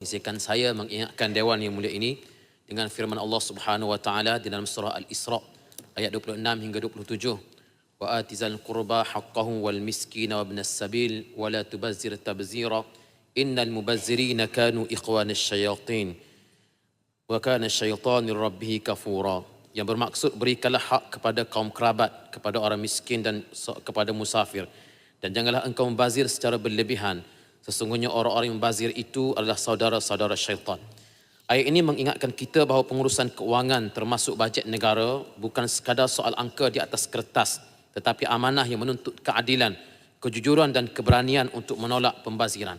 Izinkan saya mengingatkan dewan yang mulia ini dengan firman Allah Subhanahu wa taala di dalam surah Al-Isra ayat 26 hingga 27. Wa atizal qurba haqqahu wal miskina wa ibnas sabil wa la tubazzir tabzira innal mubazzirina kanu ikhwana syayatin wa kana syaitanu rabbih kafura. Yang bermaksud berikanlah hak kepada kaum kerabat, kepada orang miskin dan kepada musafir. Dan janganlah engkau membazir secara berlebihan Sesungguhnya orang-orang yang membazir itu adalah saudara-saudara syaitan. Ayat ini mengingatkan kita bahawa pengurusan keuangan termasuk bajet negara bukan sekadar soal angka di atas kertas tetapi amanah yang menuntut keadilan, kejujuran dan keberanian untuk menolak pembaziran.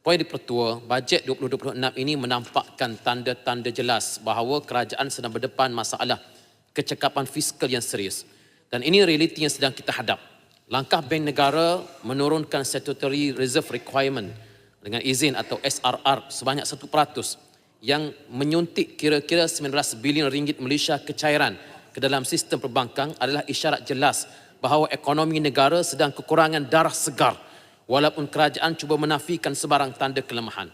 Poin di pertua, bajet 2026 ini menampakkan tanda-tanda jelas bahawa kerajaan sedang berdepan masalah kecekapan fiskal yang serius. Dan ini realiti yang sedang kita hadap langkah bank negara menurunkan statutory reserve requirement dengan izin atau SRR sebanyak 1% yang menyuntik kira-kira 19 bilion ringgit Malaysia kecairan ke dalam sistem perbankan adalah isyarat jelas bahawa ekonomi negara sedang kekurangan darah segar walaupun kerajaan cuba menafikan sebarang tanda kelemahan.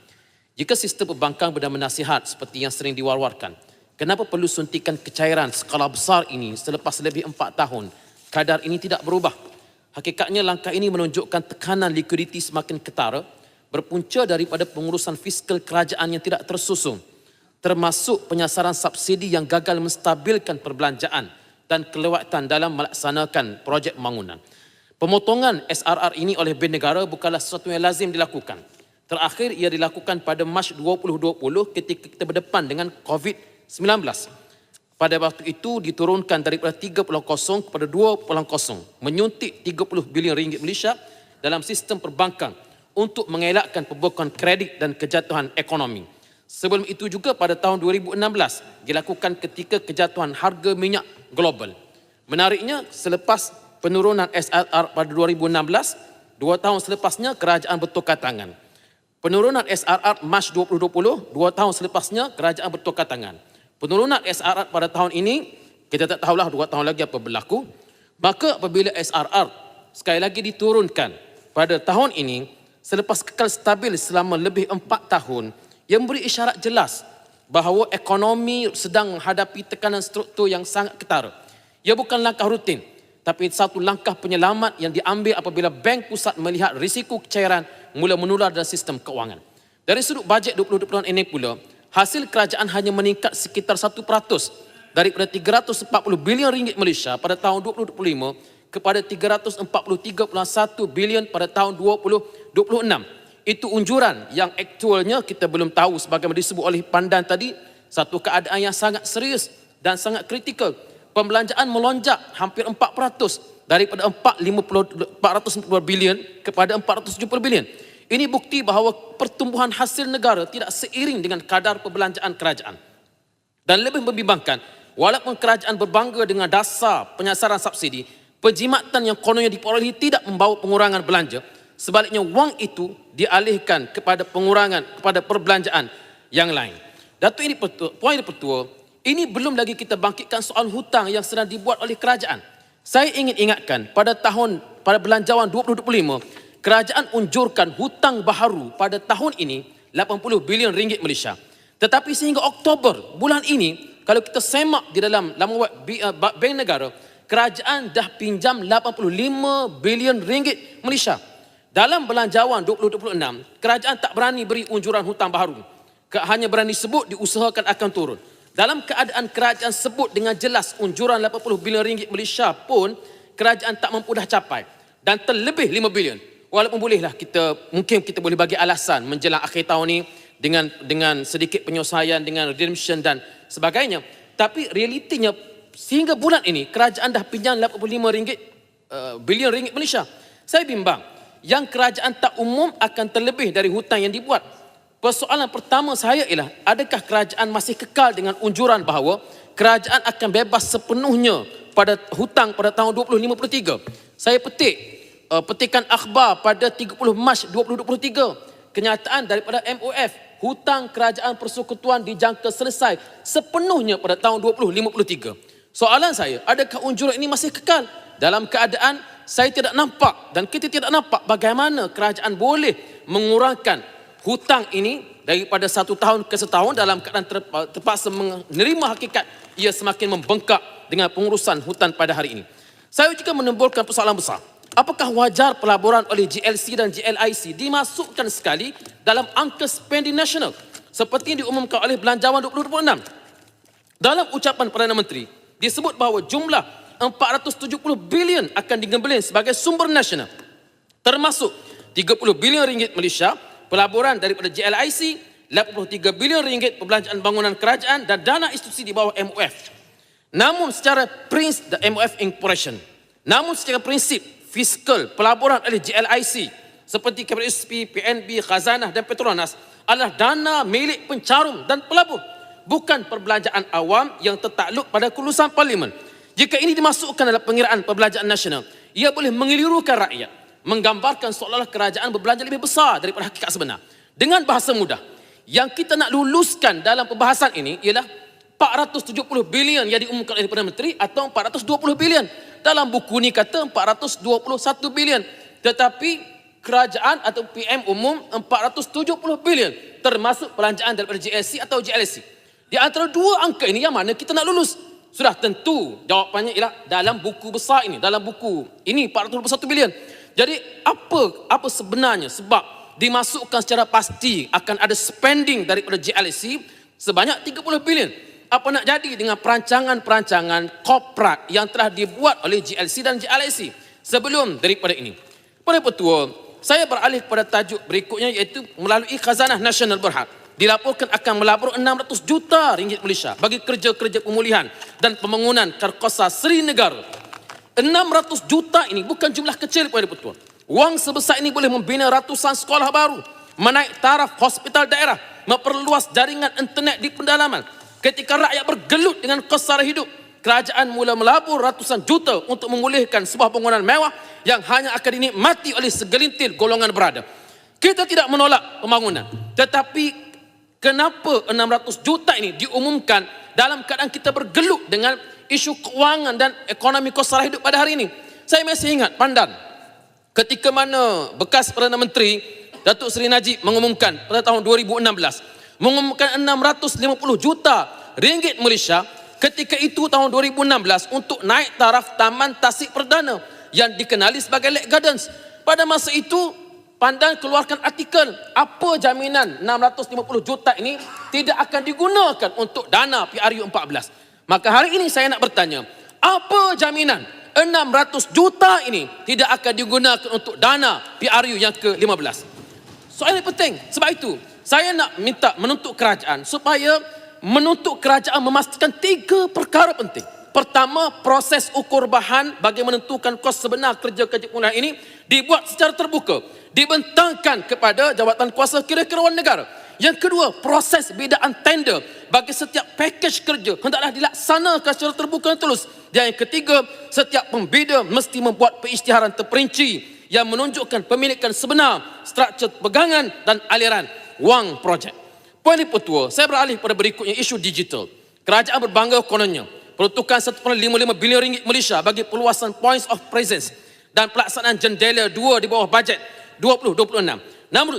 Jika sistem perbankan benar-benar nasihat seperti yang sering diwar-warkan, kenapa perlu suntikan kecairan skala besar ini selepas lebih empat tahun? Kadar ini tidak berubah. Hakikatnya langkah ini menunjukkan tekanan likuiditi semakin ketara berpunca daripada pengurusan fiskal kerajaan yang tidak tersusun termasuk penyasaran subsidi yang gagal menstabilkan perbelanjaan dan kelewatan dalam melaksanakan projek pembangunan. Pemotongan SRR ini oleh Bank Negara bukanlah sesuatu yang lazim dilakukan. Terakhir ia dilakukan pada Mac 2020 ketika kita berdepan dengan COVID-19 pada waktu itu diturunkan daripada 3.0 kepada 2.0 menyuntik 30 bilion ringgit Malaysia dalam sistem perbankan untuk mengelakkan pembukaan kredit dan kejatuhan ekonomi. Sebelum itu juga pada tahun 2016 dilakukan ketika kejatuhan harga minyak global. Menariknya selepas penurunan SRR pada 2016, dua tahun selepasnya kerajaan bertukar tangan. Penurunan SRR Mac 2020, dua tahun selepasnya kerajaan bertukar tangan penurunan SRR pada tahun ini, kita tak tahulah dua tahun lagi apa berlaku, maka apabila SRR sekali lagi diturunkan pada tahun ini, selepas kekal stabil selama lebih empat tahun, yang memberi isyarat jelas bahawa ekonomi sedang menghadapi tekanan struktur yang sangat ketara. Ia bukan langkah rutin, tapi satu langkah penyelamat yang diambil apabila bank pusat melihat risiko kecairan mula menular dalam sistem keuangan. Dari sudut bajet 2020 ini pula, hasil kerajaan hanya meningkat sekitar 1% daripada 340 bilion ringgit Malaysia pada tahun 2025 kepada 343.1 bilion pada tahun 2026. Itu unjuran yang aktualnya kita belum tahu sebagaimana disebut oleh pandan tadi satu keadaan yang sangat serius dan sangat kritikal. Pembelanjaan melonjak hampir 4% daripada 450 440 bilion kepada 470 bilion. Ini bukti bahawa pertumbuhan hasil negara tidak seiring dengan kadar perbelanjaan kerajaan. Dan lebih membimbangkan, walaupun kerajaan berbangga dengan dasar penyasaran subsidi, penjimatan yang kononnya diperolehi tidak membawa pengurangan belanja. Sebaliknya, wang itu dialihkan kepada pengurangan kepada perbelanjaan yang lain. Datuk ini poin ini pertua, ini belum lagi kita bangkitkan soal hutang yang sedang dibuat oleh kerajaan. Saya ingin ingatkan pada tahun pada belanjawan 2025 kerajaan unjurkan hutang baharu pada tahun ini 80 bilion ringgit Malaysia. Tetapi sehingga Oktober bulan ini, kalau kita semak di dalam laman web uh, Bank Negara, kerajaan dah pinjam 85 bilion ringgit Malaysia. Dalam belanjawan 2026, kerajaan tak berani beri unjuran hutang baharu. Hanya berani sebut diusahakan akan turun. Dalam keadaan kerajaan sebut dengan jelas unjuran 80 bilion ringgit Malaysia pun, kerajaan tak mampu dah capai. Dan terlebih 5 bilion walaupun bolehlah kita mungkin kita boleh bagi alasan menjelang akhir tahun ni dengan dengan sedikit penyelesaian dengan redemption dan sebagainya. Tapi realitinya sehingga bulan ini kerajaan dah pinjam 85 ringgit uh, bilion ringgit Malaysia. Saya bimbang yang kerajaan tak umum akan terlebih dari hutang yang dibuat. Persoalan pertama saya ialah adakah kerajaan masih kekal dengan unjuran bahawa kerajaan akan bebas sepenuhnya pada hutang pada tahun 2053 saya petik uh, petikan akhbar pada 30 Mac 2023 kenyataan daripada MOF hutang kerajaan persekutuan dijangka selesai sepenuhnya pada tahun 2053 soalan saya adakah unjuran ini masih kekal dalam keadaan saya tidak nampak dan kita tidak nampak bagaimana kerajaan boleh mengurangkan hutang ini daripada satu tahun ke setahun dalam keadaan terpa- terpaksa menerima hakikat ia semakin membengkak dengan pengurusan hutan pada hari ini. Saya juga menimbulkan persoalan besar. Apakah wajar pelaburan oleh GLC dan GLIC dimasukkan sekali dalam angka spending nasional seperti yang diumumkan oleh Belanjawan 2026? Dalam ucapan Perdana Menteri, disebut bahawa jumlah 470 bilion akan digembelin sebagai sumber nasional. Termasuk 30 bilion ringgit Malaysia, pelaburan daripada GLIC, 83 bilion ringgit perbelanjaan bangunan kerajaan dan dana institusi di bawah MOF. Namun secara prinsip the MOF Incorporation. Namun secara prinsip fiskal pelaburan oleh GLIC seperti KPSP, PNB, Khazanah dan Petronas adalah dana milik pencarum dan pelabur bukan perbelanjaan awam yang tertakluk pada kelulusan parlimen. Jika ini dimasukkan dalam pengiraan perbelanjaan nasional, ia boleh mengelirukan rakyat, menggambarkan seolah-olah kerajaan berbelanja lebih besar daripada hakikat sebenar. Dengan bahasa mudah, yang kita nak luluskan dalam pembahasan ini ialah 470 bilion yang diumumkan oleh Perdana Menteri atau 420 bilion. Dalam buku ni kata 421 bilion. Tetapi kerajaan atau PM umum 470 bilion termasuk belanjaan daripada GLC atau GLC. Di antara dua angka ini yang mana kita nak lulus? Sudah tentu jawapannya ialah dalam buku besar ini, dalam buku ini 421 bilion. Jadi apa apa sebenarnya sebab dimasukkan secara pasti akan ada spending daripada GLC sebanyak 30 bilion. Apa nak jadi dengan perancangan-perancangan korporat yang telah dibuat oleh GLC dan GLC sebelum daripada ini? Pada petua, saya beralih kepada tajuk berikutnya iaitu melalui Khazanah Nasional Berhad dilaporkan akan melabur 600 juta ringgit Malaysia bagi kerja-kerja pemulihan dan pembangunan Karkosa Seri Negara. 600 juta ini bukan jumlah kecil pada petua. Wang sebesar ini boleh membina ratusan sekolah baru, menaik taraf hospital daerah, memperluas jaringan internet di pendalaman. Ketika rakyat bergelut dengan kos sara hidup, kerajaan mula melabur ratusan juta untuk memulihkan sebuah bangunan mewah yang hanya akan dinikmati oleh segelintir golongan berada. Kita tidak menolak pembangunan, tetapi Kenapa 600 juta ini diumumkan dalam keadaan kita bergelut dengan isu kewangan dan ekonomi kos sara hidup pada hari ini? Saya masih ingat pandan ketika mana bekas Perdana Menteri Datuk Seri Najib mengumumkan pada tahun 2016 mengumumkan 650 juta ringgit Malaysia ketika itu tahun 2016 untuk naik taraf Taman Tasik Perdana yang dikenali sebagai Lake Gardens. Pada masa itu Pandan keluarkan artikel apa jaminan 650 juta ini tidak akan digunakan untuk dana PRU 14. Maka hari ini saya nak bertanya, apa jaminan 600 juta ini tidak akan digunakan untuk dana PRU yang ke-15? Soalan yang penting. Sebab itu, saya nak minta menuntut kerajaan supaya menuntut kerajaan memastikan tiga perkara penting. Pertama, proses ukur bahan bagi menentukan kos sebenar kerja-kerja pemulihan ini dibuat secara terbuka dibentangkan kepada jawatan kuasa kira-kiraan negara. Yang kedua, proses bedaan tender bagi setiap pakej kerja hendaklah dilaksanakan secara terbuka dan tulus. Dan yang ketiga, setiap pembeda mesti membuat perisytiharan terperinci yang menunjukkan pemilikan sebenar, struktur pegangan dan aliran wang projek. Poin ini petua, saya beralih pada berikutnya isu digital. Kerajaan berbangga kononnya peruntukan 1.55 bilion ringgit Malaysia bagi perluasan points of presence dan pelaksanaan jendela dua di bawah bajet 2026. Namun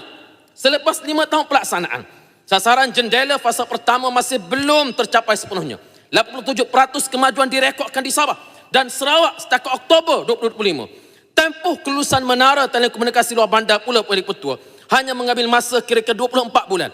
selepas lima tahun pelaksanaan, sasaran jendela fasa pertama masih belum tercapai sepenuhnya. 87% kemajuan direkodkan di Sabah dan Sarawak setakat Oktober 2025. Tempoh kelulusan menara telekomunikasi luar bandar pula oleh petua hanya mengambil masa kira-kira 24 bulan.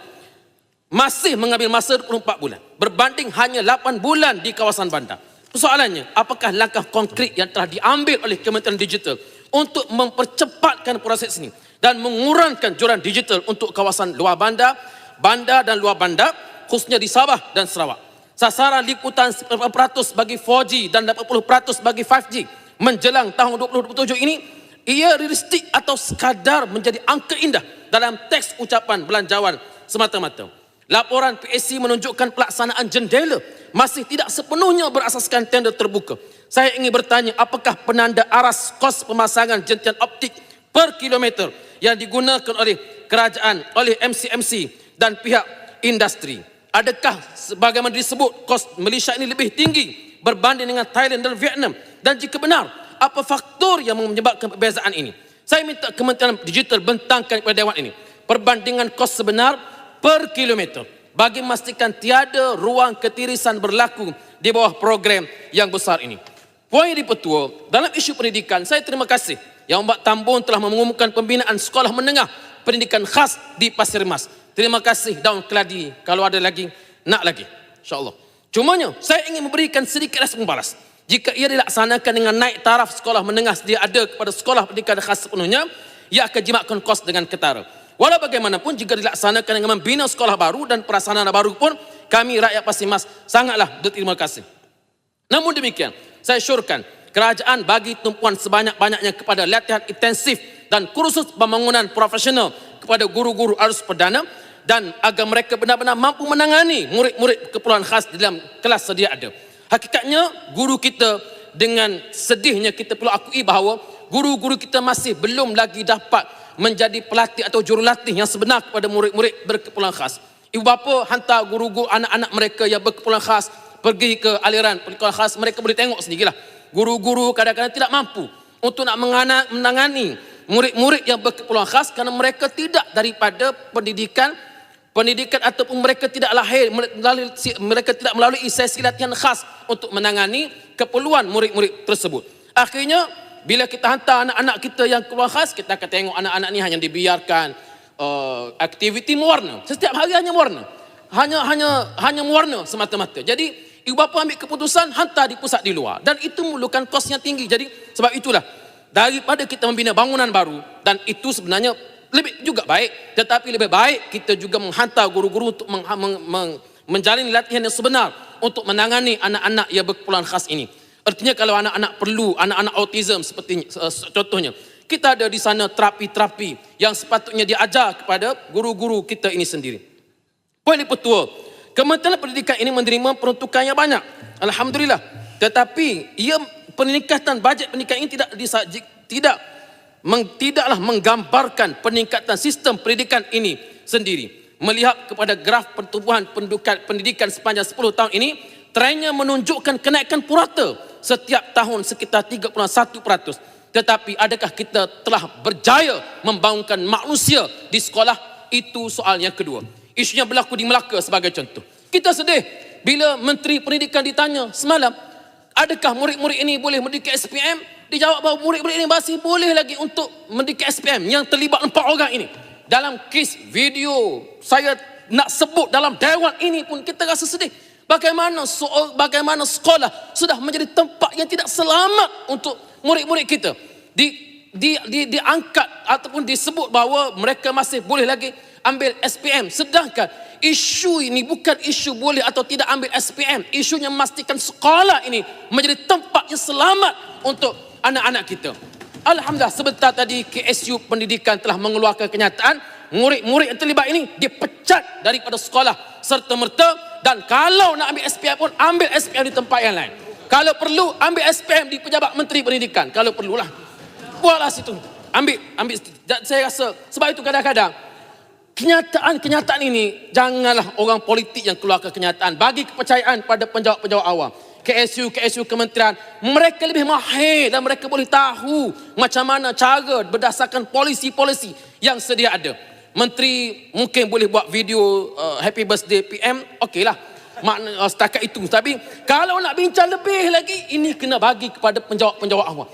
Masih mengambil masa 24 bulan berbanding hanya 8 bulan di kawasan bandar. Persoalannya, apakah langkah konkret yang telah diambil oleh Kementerian Digital untuk mempercepatkan proses ini dan mengurangkan joran digital untuk kawasan luar bandar, bandar dan luar bandar khususnya di Sabah dan Sarawak. Sasaran liputan 90% bagi 4G dan 80% bagi 5G menjelang tahun 2027 ini ia realistik atau sekadar menjadi angka indah dalam teks ucapan belanjawan semata-mata. Laporan PSC menunjukkan pelaksanaan jendela masih tidak sepenuhnya berasaskan tender terbuka. Saya ingin bertanya apakah penanda aras kos pemasangan jentian optik per kilometer yang digunakan oleh kerajaan, oleh MCMC dan pihak industri. Adakah sebagaimana disebut kos Malaysia ini lebih tinggi berbanding dengan Thailand dan Vietnam? Dan jika benar, apa faktor yang menyebabkan perbezaan ini? Saya minta Kementerian Digital bentangkan kepada Dewan ini. Perbandingan kos sebenar per kilometer bagi memastikan tiada ruang ketirisan berlaku di bawah program yang besar ini. Poin di petua, dalam isu pendidikan, saya terima kasih yang Mbak Tambun telah mengumumkan pembinaan sekolah menengah pendidikan khas di Pasir Mas. Terima kasih Daun Keladi. Kalau ada lagi, nak lagi. InsyaAllah. Cumanya, saya ingin memberikan sedikit respon balas. Jika ia dilaksanakan dengan naik taraf sekolah menengah sedia ada kepada sekolah pendidikan khas sepenuhnya, ia akan jimatkan kos dengan ketara. Walau bagaimanapun, jika dilaksanakan dengan membina sekolah baru dan perasaan baru pun, kami rakyat Pasir Mas sangatlah berterima kasih. Namun demikian, saya syurkan kerajaan bagi tumpuan sebanyak-banyaknya kepada latihan intensif dan kursus pembangunan profesional kepada guru-guru arus perdana dan agar mereka benar-benar mampu menangani murid-murid keperluan khas di dalam kelas sedia ada. Hakikatnya guru kita dengan sedihnya kita perlu akui bahawa guru-guru kita masih belum lagi dapat menjadi pelatih atau jurulatih yang sebenar kepada murid-murid berkeperluan khas. Ibu bapa hantar guru-guru anak-anak mereka yang berkeperluan khas pergi ke aliran perkeperluan khas mereka boleh tengok sendirilah. Guru-guru kadang-kadang tidak mampu untuk nak menangani murid-murid yang berkeperluan khas kerana mereka tidak daripada pendidikan pendidikan ataupun mereka tidak lahir melalui mereka tidak melalui sesi latihan khas untuk menangani keperluan murid-murid tersebut. Akhirnya bila kita hantar anak-anak kita yang keluar khas kita akan tengok anak-anak ni hanya dibiarkan uh, aktiviti mewarna. Setiap hari hanya mewarna. Hanya hanya hanya mewarna semata-mata. Jadi ibu bapa ambil keputusan hantar di pusat di luar dan itu memerlukan kos yang tinggi. Jadi sebab itulah daripada kita membina bangunan baru dan itu sebenarnya lebih juga baik. Tetapi lebih baik kita juga menghantar guru-guru untuk meng, meng, meng, menjalani latihan yang sebenar untuk menangani anak-anak yang berkeperluan khas ini. Artinya kalau anak-anak perlu anak-anak autism seperti uh, contohnya kita ada di sana terapi-terapi yang sepatutnya diajar kepada guru-guru kita ini sendiri. Poin yang petua Kementerian Pendidikan ini menerima peruntukan yang banyak. Alhamdulillah. Tetapi ia peningkatan bajet pendidikan ini tidak tidak meng, tidaklah menggambarkan peningkatan sistem pendidikan ini sendiri. Melihat kepada graf pertumbuhan pendudukan pendidikan sepanjang 10 tahun ini, trennya menunjukkan kenaikan purata setiap tahun sekitar 31%. Tetapi adakah kita telah berjaya membangunkan manusia di sekolah? Itu soal yang kedua. Isunya berlaku di Melaka sebagai contoh. Kita sedih bila Menteri Pendidikan ditanya semalam, adakah murid-murid ini boleh mendidik SPM? Dijawab bahawa murid-murid ini masih boleh lagi untuk mendidik SPM yang terlibat empat orang ini. Dalam kes video saya nak sebut dalam dewan ini pun kita rasa sedih. Bagaimana soal bagaimana sekolah sudah menjadi tempat yang tidak selamat untuk murid-murid kita. Di di di diangkat ataupun disebut bahawa mereka masih boleh lagi ambil SPM sedangkan isu ini bukan isu boleh atau tidak ambil SPM isunya memastikan sekolah ini menjadi tempat yang selamat untuk anak-anak kita. Alhamdulillah sebentar tadi KSU Pendidikan telah mengeluarkan kenyataan murid-murid yang terlibat ini dipecat daripada sekolah serta merta dan kalau nak ambil SPM pun ambil SPM di tempat yang lain. Kalau perlu ambil SPM di pejabat Menteri Pendidikan kalau perlulah. Buatlah situ. Ambil ambil saya rasa sebab itu kadang-kadang kenyataan-kenyataan ini janganlah orang politik yang keluarkan kenyataan bagi kepercayaan pada penjawab-penjawab awam. KSU, KSU kementerian, mereka lebih mahir dan mereka boleh tahu macam mana cara berdasarkan polisi-polisi yang sedia ada. Menteri mungkin boleh buat video uh, happy birthday PM, okeylah. Makna uh, setakat itu. Tapi kalau nak bincang lebih lagi, ini kena bagi kepada penjawab-penjawab awam.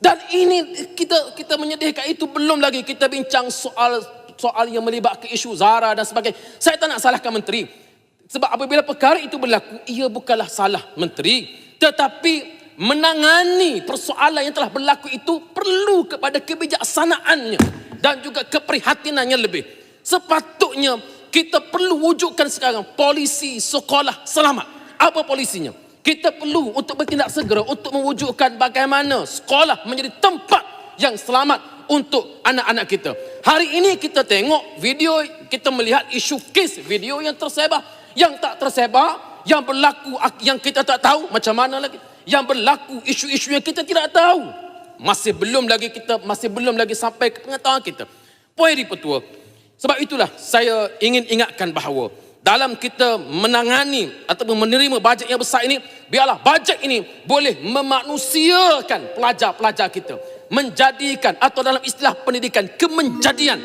Dan ini kita kita menyedihkan itu belum lagi kita bincang soal soal yang melibatkan isu Zara dan sebagainya. Saya tak nak salahkan menteri. Sebab apabila perkara itu berlaku, ia bukanlah salah menteri. Tetapi menangani persoalan yang telah berlaku itu perlu kepada kebijaksanaannya dan juga keprihatinannya lebih. Sepatutnya kita perlu wujudkan sekarang polisi sekolah selamat. Apa polisinya? Kita perlu untuk bertindak segera untuk mewujudkan bagaimana sekolah menjadi tempat yang selamat untuk anak-anak kita. Hari ini kita tengok video, kita melihat isu kes video yang tersebar yang tak tersebar, yang berlaku yang kita tak tahu macam mana lagi. Yang berlaku isu-isu yang kita tidak tahu. Masih belum lagi kita masih belum lagi sampai ke pengetahuan kita. Poin di petua. Sebab itulah saya ingin ingatkan bahawa dalam kita menangani ataupun menerima bajet yang besar ini, biarlah bajet ini boleh memanusiakan pelajar-pelajar kita. Menjadikan atau dalam istilah pendidikan kemenjadian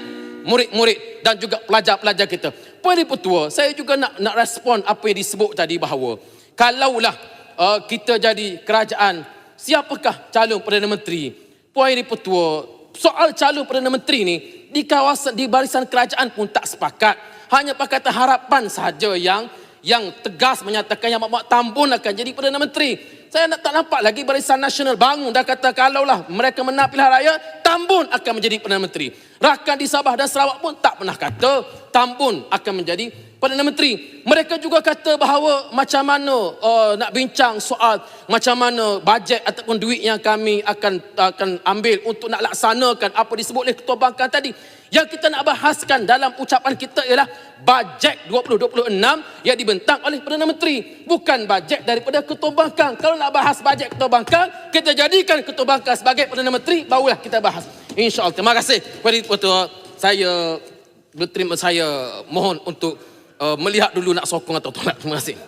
murid-murid dan juga pelajar-pelajar kita. Puan Ibu Tua, saya juga nak nak respon apa yang disebut tadi bahawa kalaulah uh, kita jadi kerajaan, siapakah calon Perdana Menteri? Puan Ibu Tua, soal calon Perdana Menteri ni di kawasan di barisan kerajaan pun tak sepakat. Hanya Pakatan Harapan sahaja yang yang tegas menyatakan yang Mak Tambun akan jadi Perdana Menteri. Saya nak tak nampak lagi Barisan Nasional bangun dah kata kalaulah mereka menang pilihan raya, Tambun akan menjadi Perdana Menteri. Rakan di Sabah dan Sarawak pun tak pernah kata Tambun akan menjadi Perdana Menteri. Mereka juga kata bahawa macam mana uh, nak bincang soal macam mana bajet ataupun duit yang kami akan akan ambil untuk nak laksanakan apa disebut oleh Ketua Bangkan tadi. Yang kita nak bahaskan dalam ucapan kita ialah bajet 2026 yang dibentang oleh Perdana Menteri. Bukan bajet daripada Ketua Bangkan. Kalau nak bahas bajet Ketua Bangkan, kita jadikan Ketua Bangkan sebagai Perdana Menteri, barulah kita bahas. InsyaAllah. Terima kasih kepada Ketua. Saya berterima saya mohon untuk uh, melihat dulu nak sokong atau tolak. Terima kasih.